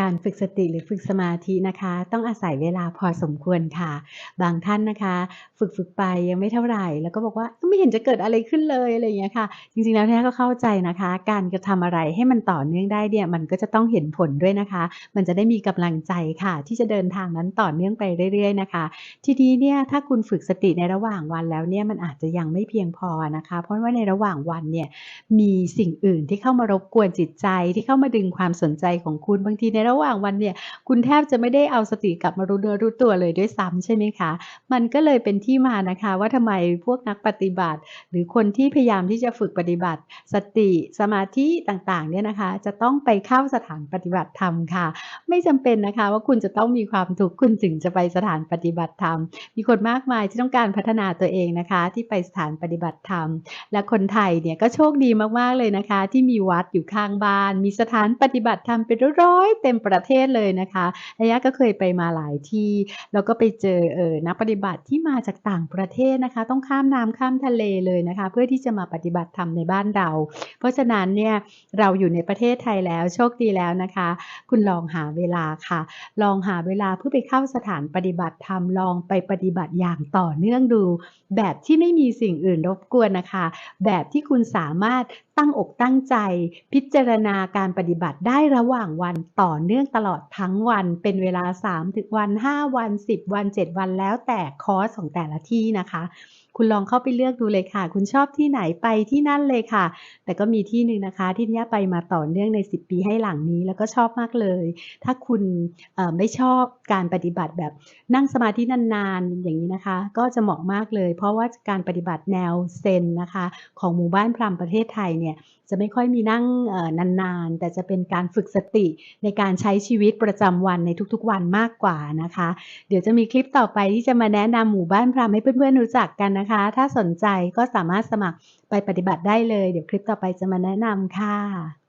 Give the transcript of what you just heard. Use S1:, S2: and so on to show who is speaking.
S1: การฝึกสติหรือฝึกสมาธินะคะ ต้องอาศัยเวลาพอสมควรค่ะ บางท่านนะคะ ฝึกๆไปยังไม่เท่าไหร่ แล้วก็บอกว่า"ไม่เห็นจะเกิดอะไรขึ้นเลย"อะไรอย่างเงี้ยค่ะ จริงๆแล้วเนี่ยก็เข้าใจนะคะ การกระทำอะไรให้มันต่อเนื่องได้เนี่ยมันก็จะต้องเห็นผลด้วยนะคะ มันจะได้มีกำลังใจค่ะ ที่จะเดินทางนั้นต่อเนื่องไปเรื่อย ๆ นะคะ ทีนี้เนี่ยถ้าคุณฝึกสติในระหว่างวันแล้วเนี่ยมันอาจจะยังไม่เพียงพอนะคะ เพราะว่าในระหว่างวันเนี่ยมีสิ่งอื่นที่เข้ามารบกวนจิตใจที่เข้ามาดึงความสนใจของคุณบางทีในระหว่างวันเนี่ย คุณแทบจะไม่ได้เอาสติกลับมารู้เนื้อรู้ตัวเลยด้วยซ้ำใช่ไหมคะ มันก็เลยเป็นที่มานะคะ ว่าทำไมพวกนักปฏิบัติ หรือคนที่พยายามที่จะฝึกปฏิบัติ สติสมาธิต่างๆเนี่ยนะคะ จะต้องไปเข้าสถานปฏิบัติธรรมค่ะ ไม่จำเป็นนะคะว่าคุณจะต้องมีความทุกข์คุณถึงจะไปสถานปฏิบัติธรรม มีคนมากมายที่ต้องการพัฒนาตัวเองนะคะ ที่ไปสถานปฏิบัติธรรม และคนไทยเนี่ยก็โชคดีมากๆเลยนะคะ ที่มีวัดอยู่ข้างบ้าน มีสถานปฏิบัติธรรมเป็นร้อยๆเต็มประเทศเลยนะคะระยะก็เคยไปมาหลายที่ แล้วก็ไปเจอเออนักปฏิบัติที่มาจากต่างประเทศนะคะ ต้องข้ามน้ำข้ามทะเลเลยนะคะ เพื่อที่จะมาปฏิบัติธรรมในบ้านเรา เพราะฉะนั้นเนี่ยเราอยู่ในประเทศไทยแล้วโชคดีแล้วนะคะ คุณลองหาเวลาค่ะ ลองหาเวลาเพื่อไปเข้าสถานปฏิบัติธรรมลองไปปฏิบัติอย่างต่อเนื่องดู แบบที่ไม่มีสิ่งอื่นรบกวนนะคะ แบบที่คุณสามารถตั้งอกตั้งใจ พิจารณาการปฏิบัติได้ระหว่างวันต่อเนื่องตลอดทั้งวันเป็นเวลา3ถึงวัน 5 วัน 10 วัน 7 วันแล้วแต่คอร์สของแต่ละที่นะคะ คุณลองเข้าไปเลือกดูเลยค่ะ คุณชอบที่ไหนไปที่นั่นเลยค่ะ แต่ก็มีที่หนึ่งนะคะที่เนี่ยไปมาต่อเนื่องใน 10 ปีให้หลังนี้แล้วก็ชอบมากเลย ถ้าคุณไม่ชอบการปฏิบัติแบบนั่งสมาธินานๆอย่างงี้นะคะ ก็จะเหมาะมากเลย เพราะว่าการปฏิบัติแนวเซนนะคะ ของหมู่บ้านพรามประเทศไทยเนี่ยจะไม่ค่อยมีนั่งนานๆ แต่จะเป็นการฝึกสติในการใช้ชีวิตประจำวันในทุกๆวันมากกว่านะคะ เดี๋ยวจะมีคลิปต่อไปที่จะมาแนะนำหมู่บ้านพรามให้เพื่อนๆรู้จักกันนะคะ ถ้าสนใจก็สามารถสมัครไปปฏิบัติได้เลย เดี๋ยวคลิปต่อไปจะมาแนะนำค่ะ